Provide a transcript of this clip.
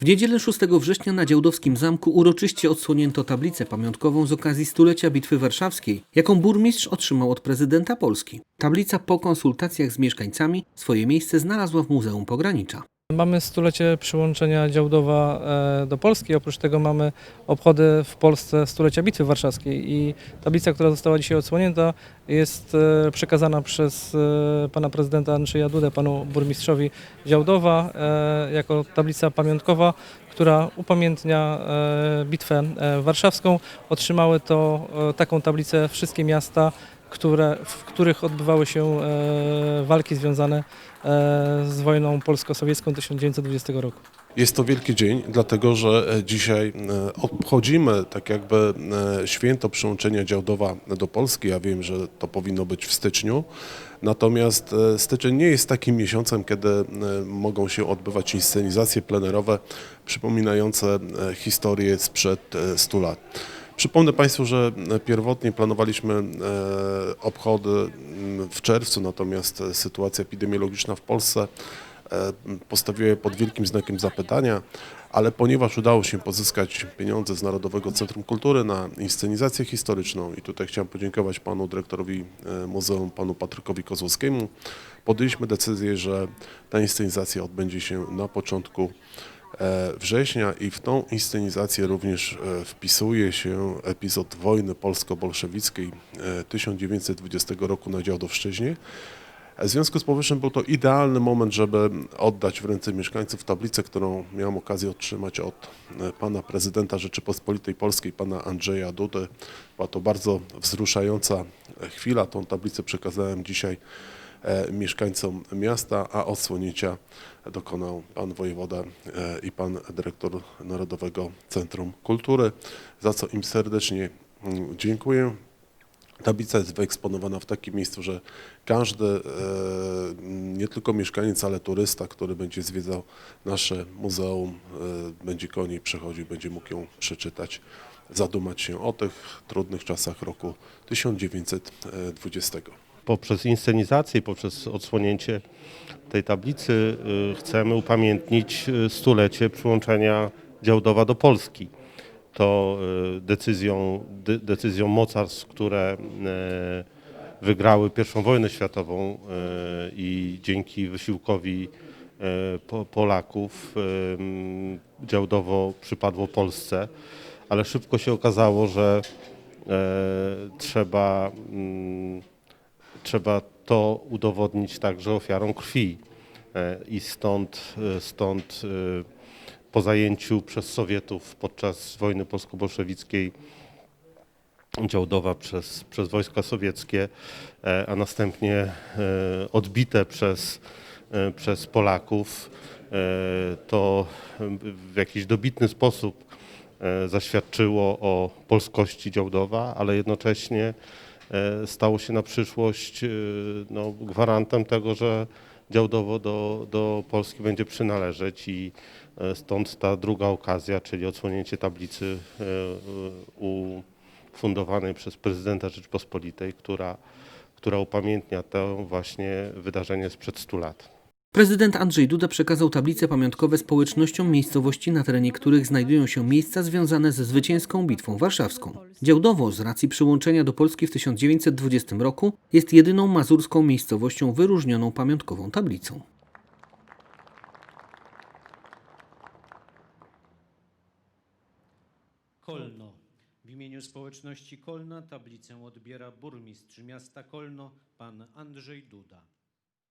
W niedzielę 6 września na Działdowskim Zamku uroczyście odsłonięto tablicę pamiątkową z okazji stulecia Bitwy Warszawskiej, jaką burmistrz otrzymał od prezydenta Polski. Tablica po konsultacjach z mieszkańcami swoje miejsce znalazła w Muzeum Pogranicza. Mamy stulecie przyłączenia Działdowa e, do Polski. Oprócz tego mamy obchody w Polsce stulecia Bitwy Warszawskiej i tablica, która została dzisiaj odsłonięta jest e, przekazana przez e, pana prezydenta Andrzeja Dudę, panu burmistrzowi Działdowa jako tablica pamiątkowa, która upamiętnia bitwę warszawską. Otrzymały to taką tablicę wszystkie miasta, które, w których odbywały się e, walki związane e, z wojną polsko-sowiecką 1920 roku. Jest to wielki dzień, dlatego że e, dzisiaj obchodzimy tak jakby święto przyłączenia Działdowa do Polski. Ja wiem, że to powinno być w styczniu. Natomiast styczeń nie jest takim miesiącem, kiedy mogą się odbywać inscenizacje plenerowe przypominające historię sprzed e, 100 lat. Przypomnę Państwu, że e, pierwotnie planowaliśmy e, obchody m, w czerwcu, natomiast e, sytuacja epidemiologiczna w Polsce postawiła je pod wielkim znakiem zapytania, ale ponieważ udało się pozyskać pieniądze z Narodowego Centrum Kultury na inscenizację historyczną i tutaj chciałem podziękować panu dyrektorowi muzeum, panu Patrykowi Kozłowskiemu, podjęliśmy decyzję, że ta inscenizacja odbędzie się na początku września i w tą inscenizację również e, wpisuje się epizod wojny polsko-bolszewickiej e, 1920 roku na Działdowszczyźnie. W związku z powyższym był to idealny moment, żeby oddać w ręce mieszkańców tablicę, którą miałem okazję otrzymać od e, pana prezydenta Rzeczypospolitej Polskiej, pana Andrzeja Dudy. Była to bardzo wzruszająca chwila. Tą tablicę przekazałem dzisiaj e, mieszkańcom miasta, a odsłonięcia dokonał pan wojewoda e, i pan dyrektor Narodowego Centrum Kultury, za co im serdecznie mm, dziękuję. Tablica jest wyeksponowana w takim miejscu, że każdy, e, nie tylko mieszkaniec, ale turysta, który będzie zwiedzał nasze muzeum, e, będzie koło niej przechodził, będzie mógł ją przeczytać, zadumać się o tych trudnych czasach roku 1920. poprzez inscenizację, poprzez odsłonięcie tej tablicy y, chcemy upamiętnić y, stulecie przyłączenia Działdowa do Polski. To y, decyzją, de, decyzją mocarstw, które wygrały I wojnę światową i dzięki wysiłkowi Po- Polaków Działdowo przypadło Polsce, ale szybko się okazało, że trzeba mm, trzeba to udowodnić także ofiarą krwi. E, I stąd, e, stąd e, po zajęciu przez Sowietów podczas wojny polsko-bolszewickiej Działdowa przez, przez wojska sowieckie, a następnie odbite przez, przez Polaków, to w jakiś dobitny sposób zaświadczyło o polskości Działdowa, ale jednocześnie stało się na przyszłość e, no, gwarantem tego, że Działdowo do, do Polski będzie przynależeć i e, stąd ta druga okazja, czyli odsłonięcie tablicy e, u fundowanej przez prezydenta Rzeczpospolitej, która, która upamiętnia to właśnie wydarzenie sprzed 100 lat. Prezydent Andrzej Duda przekazał tablice pamiątkowe społecznościom miejscowości, na terenie których znajdują się miejsca związane ze zwycięską bitwą warszawską. Działdowo z racji przyłączenia do Polski w 1920 roku jest jedyną mazurską miejscowością wyróżnioną pamiątkową tablicą. Kolno. W imieniu społeczności Kolna tablicę odbiera burmistrz miasta Kolno, pan Andrzej Duda.